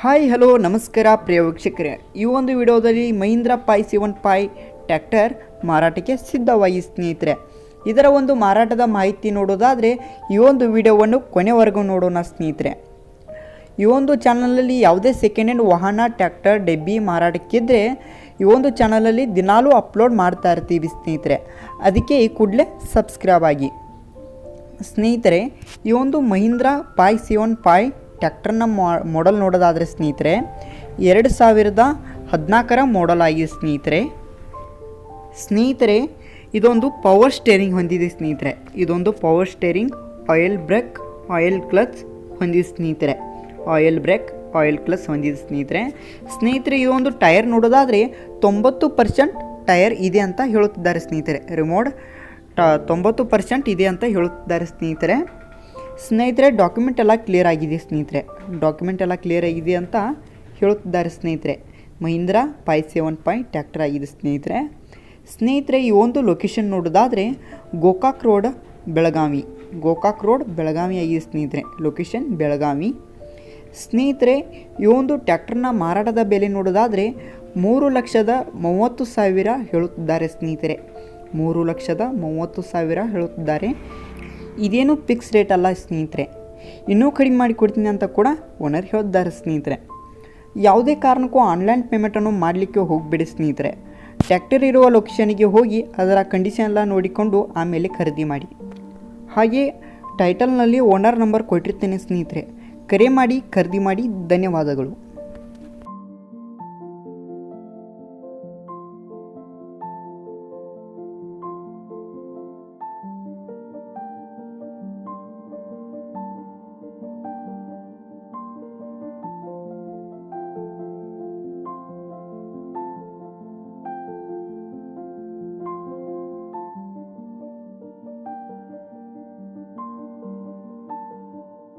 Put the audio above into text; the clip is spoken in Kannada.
ಹಾಯ್ ಹಲೋ ನಮಸ್ಕಾರ ಪ್ರಿಯ ವೀಕ್ಷಕರೇ. ಈ ಒಂದು ವಿಡಿಯೋದಲ್ಲಿ Mahindra five seven five tractor ಮಾರಾಟಕ್ಕೆ ಸಿದ್ಧವಾಗಿ ಸ್ನೇಹಿತರೆ. ಇದರ ಒಂದು ಮಾರಾಟದ ಮಾಹಿತಿ ನೋಡೋದಾದರೆ ಈ ಒಂದು ವಿಡಿಯೋವನ್ನು ಕೊನೆವರೆಗೂ ನೋಡೋಣ ಸ್ನೇಹಿತರೆ. ಈ ಒಂದು ಚಾನಲಲ್ಲಿ ಯಾವುದೇ ಸೆಕೆಂಡ್ ಹ್ಯಾಂಡ್ ವಾಹನ ಟ್ಯಾಕ್ಟರ್ ಡೆಬ್ಬಿ ಮಾರಾಟಕ್ಕಿದ್ದರೆ ಈ ಒಂದು ಚಾನಲಲ್ಲಿ ದಿನಾಲೂ ಅಪ್ಲೋಡ್ ಮಾಡ್ತಾ ಇರ್ತೀವಿ ಸ್ನೇಹಿತರೆ. ಅದಕ್ಕೆ ಈ ಕೂಡಲೇ ಸಬ್ಸ್ಕ್ರೈಬ್ ಆಗಿ. ಸ್ನೇಹಿತರೆ, ಈ ಒಂದು ಮಹೀಂದ್ರ ಪಾಯ್ ಸೆವೆನ್ ಪಾಯ್ ಟ್ಯಾಕ್ಟರ್ನ ಮಾಡಲ್ ನೋಡೋದಾದರೆ ಸ್ನೇಹಿತರೆ, ಎರಡು ಸಾವಿರದ ಹದಿನಾಲ್ಕರ ಮಾಡಲ್ ಆಗಿದೆ ಸ್ನೇಹಿತರೆ. ಸ್ನೇಹಿತರೆ, ಇದೊಂದು ಪವರ್ ಸ್ಟೇರಿಂಗ್ ಹೊಂದಿದೆ ಸ್ನೇಹಿತರೆ. ಇದೊಂದು power steering oil brake oil clutch ಹೊಂದಿದೆ ಸ್ನೇಹಿತರೆ. ಆಯಿಲ್ ಬ್ರೇಕ್ ಆಯಿಲ್ ಕ್ಲಚ್ ಹೊಂದಿದೆ ಸ್ನೇಹಿತರೆ. ಸ್ನೇಹಿತರೆ ಈ ಒಂದು ಟೈರ್ ನೋಡೋದಾದರೆ ತೊಂಬತ್ತು ಪರ್ಸೆಂಟ್ ಟೈರ್ ಇದೆ ಅಂತ ಹೇಳುತ್ತಿದ್ದಾರೆ ಸ್ನೇಹಿತರೆ. ರಿಮೋಟ್ ಟ, ತೊಂಬತ್ತು ಪರ್ಸೆಂಟ್ ಇದೆ ಅಂತ ಹೇಳುತ್ತಿದ್ದಾರೆ ಸ್ನೇಹಿತರೆ. ಸ್ನೇಹಿತರೆ ಡಾಕ್ಯುಮೆಂಟ್ ಎಲ್ಲ ಕ್ಲಿಯರ್ ಆಗಿದೆ ಸ್ನೇಹಿತರೆ. ಡಾಕ್ಯುಮೆಂಟ್ ಎಲ್ಲ ಕ್ಲಿಯರ್ ಆಗಿದೆ ಅಂತ ಹೇಳುತ್ತಿದ್ದಾರೆ ಸ್ನೇಹಿತರೆ. Mahindra five seven five tractor ಆಗಿದೆ ಸ್ನೇಹಿತರೆ. ಸ್ನೇಹಿತರೆ, ಈ ಒಂದು ಲೊಕೇಶನ್ ನೋಡೋದಾದರೆ ಗೋಕಾಕ್ ರೋಡ್, ಬೆಳಗಾವಿ. ಗೋಕಾಕ್ ರೋಡ್, ಬೆಳಗಾವಿ ಆಗಿದೆ ಸ್ನೇಹಿತರೆ. ಲೊಕೇಶನ್ ಬೆಳಗಾವಿ. ಸ್ನೇಹಿತರೆ, ಈ ಒಂದು ಟ್ಯಾಕ್ಟರ್ನ ಮಾರಾಟದ ಬೆಲೆ ನೋಡೋದಾದರೆ ಮೂರು ಲಕ್ಷದ ಮೂವತ್ತು ಸಾವಿರ ಹೇಳುತ್ತಿದ್ದಾರೆ ಸ್ನೇಹಿತರೆ. ಮೂರು ಲಕ್ಷದ ಮೂವತ್ತು ಸಾವಿರ ಹೇಳುತ್ತಿದ್ದಾರೆ ಇದೇನು ಫಿಕ್ಸ್ ರೇಟ್ ಅಲ್ಲ ಸ್ನೇಹಿತರೆ. ಇನ್ನೂ ಕಡಿಮೆ ಮಾಡಿ ಕೊಡ್ತೀನಿ ಅಂತ ಕೂಡ ಓನರ್ ಹೇಳಿದ್ದಾರೆ ಸ್ನೇಹಿತರೆ. ಯಾವುದೇ ಕಾರಣಕ್ಕೂ ಆನ್ಲೈನ್ ಪೇಮೆಂಟನ್ನು ಮಾಡಲಿಕ್ಕೆ ಹೋಗಬೇಡಿ ಸ್ನೇಹಿತರೆ. ಟ್ಯಾಕ್ಟರ್ ಇರುವ ಲೊಕೇಶನ್ಗೆ ಹೋಗಿ ಅದರ ಕಂಡೀಷನ್ ಎಲ್ಲ ನೋಡಿಕೊಂಡು ಆಮೇಲೆ ಖರೀದಿ ಮಾಡಿ. ಹಾಗೆ ಟೈಟಲ್ನಲ್ಲಿ ಓನರ್ ನಂಬರ್ ಕೊಟ್ಟಿರ್ತೇನೆ ಸ್ನೇಹಿತರೆ. ಕರೆ ಮಾಡಿ, ಖರೀದಿ ಮಾಡಿ, ಧನ್ಯವಾದಗಳು.